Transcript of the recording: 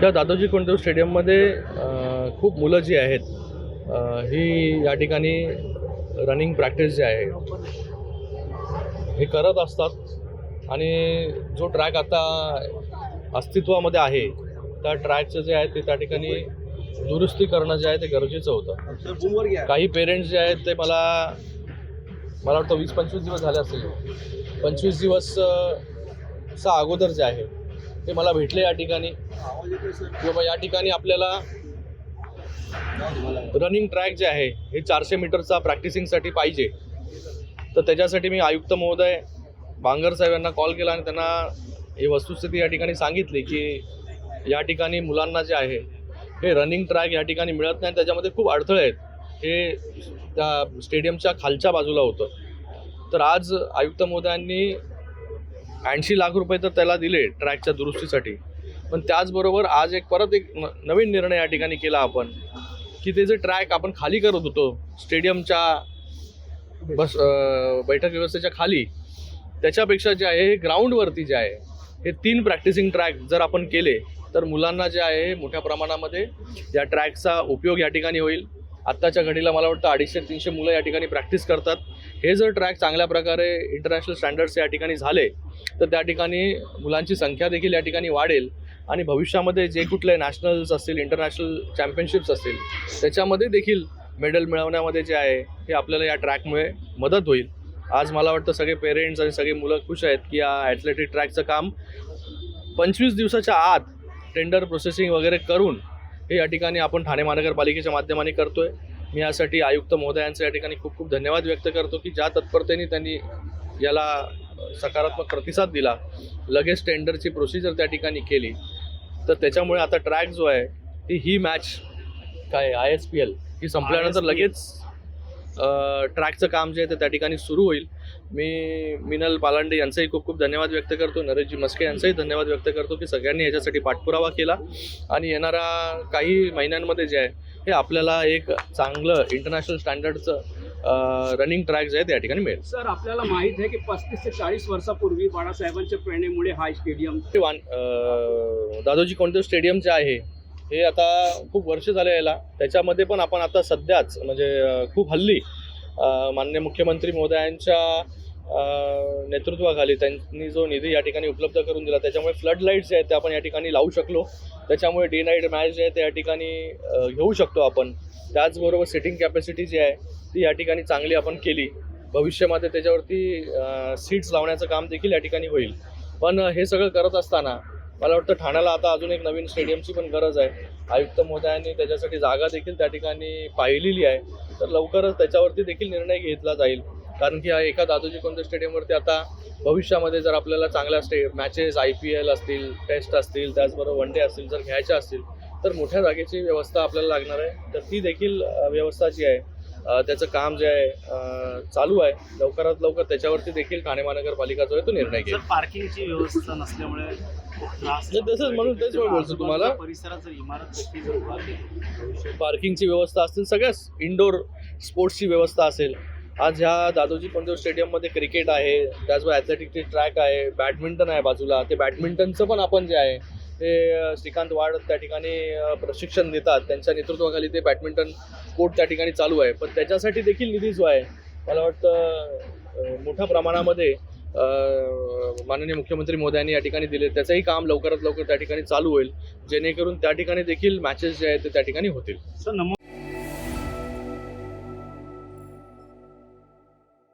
त्या दादोजी कोंडदेव स्टेडियममध्ये खूप मुलं जी आहेत ही या ठिकाणी रनिंग प्रॅक्टिस जी आहे हे करत असतात. आणि जो ट्रॅक आता अस्तित्वामध्ये आहे त्या ट्रॅकचं जे आहे ते त्या ठिकाणी दुरुस्ती करणं जे आहे ते गरजेचं होतं. काही पेरेंट्स जे आहेत ते मला मला वाटतं वीस पंचवीस दिवस झाले असतील. पंचवीस दिवस चा अगोदर जे आहे ते मला भेटले या ठिकाणी. किंवा या ठिकाणी आपल्याला रनिंग ट्रॅक जे आहे हे चारशे मीटरचा प्रॅक्टिसिंगसाठी पाहिजे. तर त्याच्यासाठी मी आयुक्त महोदय बांगर साहेब यांना कॉल केला आणि त्यांना ही वस्तुस्थिती या ठिकाणी सांगितली की या ठिकाणी मुलांना जे आहे हे रनिंग ट्रॅक या ठिकाणी मिळत नाही. त्याच्यामध्ये खूप अडथळे आहेत. हे त्या स्टेडियमच्या खालच्या बाजूला होतं. तर आज आयुक्त महोदयांनी ऐंशी लाख रुपये तर त्याला दिले ट्रॅकच्या दुरुस्तीसाठी. पण त्याचबरोबर आज एक परत एक न नवीन निर्णय या ठिकाणी केला आपण की ते जे ट्रॅक आपण खाली करत होतो स्टेडियमच्या बस बैठक व्यवस्थेच्या खाली त्याच्यापेक्षा जे आहे हे ग्राउंडवरती जे आहे हे तीन प्रॅक्टिसिंग ट्रॅक जर आपण केले तर मुलांना जे आहे मोठ्या प्रमाणामध्ये या ट्रॅकचा उपयोग या ठिकाणी होईल. आत्ताच्या घडीला मला वाटतं अडीचशे तीनशे मुलं या ठिकाणी प्रॅक्टिस करतात. हे जर ट्रॅक चांगल्या प्रकारे इंटरनॅशनल स्टँडर्ड्स या ठिकाणी झाले तर त्या ठिकाणी मुलांची संख्या देखील या ठिकाणी वाढेल. आणि भविष्यामध्ये जे कुठले नॅशनल्स असतील इंटरनॅशनल चॅम्पियनशिप्स असतील त्याच्यामध्ये देखील मेडल मिळवण्यामध्ये जे आहे हे आपल्याला या ट्रॅकमुळे मदत होईल. आज मला वाटतं सगळे पेरेंट्स आणि सगळे मुलं खुश आहेत की या ॲथलेटिक ट्रॅकचं काम पंचवीस दिवसाच्या आत टेंडर प्रोसेसिंग वगैरे करून हे या ठिकाणी आपण ठाणे महानगरपालिकेच्या माध्यमाने करतोय मी यासाठी आयुक्त महोदयांचे या ठिकाणी खूप खूप धन्यवाद व्यक्त करतो की ज्या तत्परतेने त्यांनी याला सकारात्मक प्रतिसाद दिला लगेच टेंडरची प्रोसिजर त्या ठिकाणी केली तर त्याच्यामुळे आता ट्रॅक जो आहे ती ही मॅच काय आय एस पी एल ही संपल्यानंतर. लगेच ट्रॅकचं काम जे आहे ते त्या ठिकाणी सुरू होईल. मी मिनल पालांडे यांचाही खूप खूप धन्यवाद व्यक्त करतो. नरेशजी मस्के यांचाही धन्यवाद व्यक्त करतो की सगळ्यांनी याच्यासाठी पाठपुरावा केला. आणि येणाऱ्या काही महिन्यांमध्ये जे आहे हे आपल्याला एक चांगलं इंटरनॅशनल स्टँडर्डचं रनिंग ट्रॅक जे आहे ते या ठिकाणी मिळेल. सर आपल्याला माहीत आहे की पस्तीस ते चाळीस वर्षापूर्वी बाळासाहेबांच्या प्रेरणेमुळे हा स्टेडियम दादोजी कोणते स्टेडियम जे आहे हे आता खूप वर्ष झाले याला. त्याच्यामध्ये पण आपण आता सध्याच म्हणजे खूप हल्ली मान्य माननीय मुख्यमंत्री महोदयांच्या नेतृत्वाखाली त्यांनी जो निधी या ठिकाणी उपलब्ध करून दिला त्याच्यामुळे फ्लड लाईट्स जे आहेत ते आपण या ठिकाणी लावू शकलो. त्याच्यामुळे डे नाईट मॅच जे आहे ते या ठिकाणी घेऊ शकतो आपण. त्याचबरोबर सिटिंग कॅपॅसिटी जी आहे ती या ठिकाणी चांगली आपण केली. भविष्यामध्ये त्याच्यावरती सीट्स लावण्याचं काम देखील या ठिकाणी होईल. पण हे सगळं करत असताना मला वाटतं ठाण्याला आता अजून एक नवीन स्टेडियमची पण गरज आहे. आयुक्त महोदयांनी त्याच्यासाठी जागा देखील त्या ठिकाणी पाहिलेली आहे. तर लवकरच त्याच्यावरती देखील निर्णय घेतला जाईल. कारण की हा एका दादोजी कोणत्या स्टेडियमवरती आता भविष्यामध्ये जर आपल्याला चांगल्या stay matches I P L असतील टेस्ट असतील त्याचबरोबर वन डे असतील जर घ्यायच्या असतील तर मोठ्या जागेची व्यवस्था आपल्याला लागणार आहे. तर ती देखील व्यवस्था जी आहे. त्याचं काम जे आहे चालू आहे. लवकरात लवकर त्याच्यावरती देखील ठाणे महानगरपालिका जो आहे तो निर्णय घेईल. पार्किंगची व्यवस्था नसल्यामुळे तसंच म्हणून तेच मी बोलतो तुम्हाला. परिसरात जर इमारत कशी जर उभारली, पार्किंगची व्यवस्था असतील सगळ्याच इंडोर स्पोर्ट्सची व्यवस्था असेल. आज ह्या दादोजी कोंडदेव स्टेडियममध्ये क्रिकेट आहे त्याचबरोबर ॲथलेटिकची ट्रॅक आहे बॅडमिंटन आहे बाजूला. ते बॅडमिंटनचं पण आपण जे आहे ते श्रीकांत वाड त्या ठिकाणी प्रशिक्षण देतात. त्यांच्या नेतृत्वाखाली ते बॅडमिंटन कोर्ट त्या ठिकाणी चालू आहे. पण त्याच्यासाठी देखील निधी जो आहे मला वाटतं मोठ्या प्रमाणामध्ये माननीय मुख्यमंत्री मोदयांनी या ठिकाणी दिले. त्याचंही काम लवकरात लवकर त्या ठिकाणी चालू होईल. जेणेकरून त्या ठिकाणी देखील मॅचेस जे आहेत ते त्या ठिकाणी होतील. सर नमो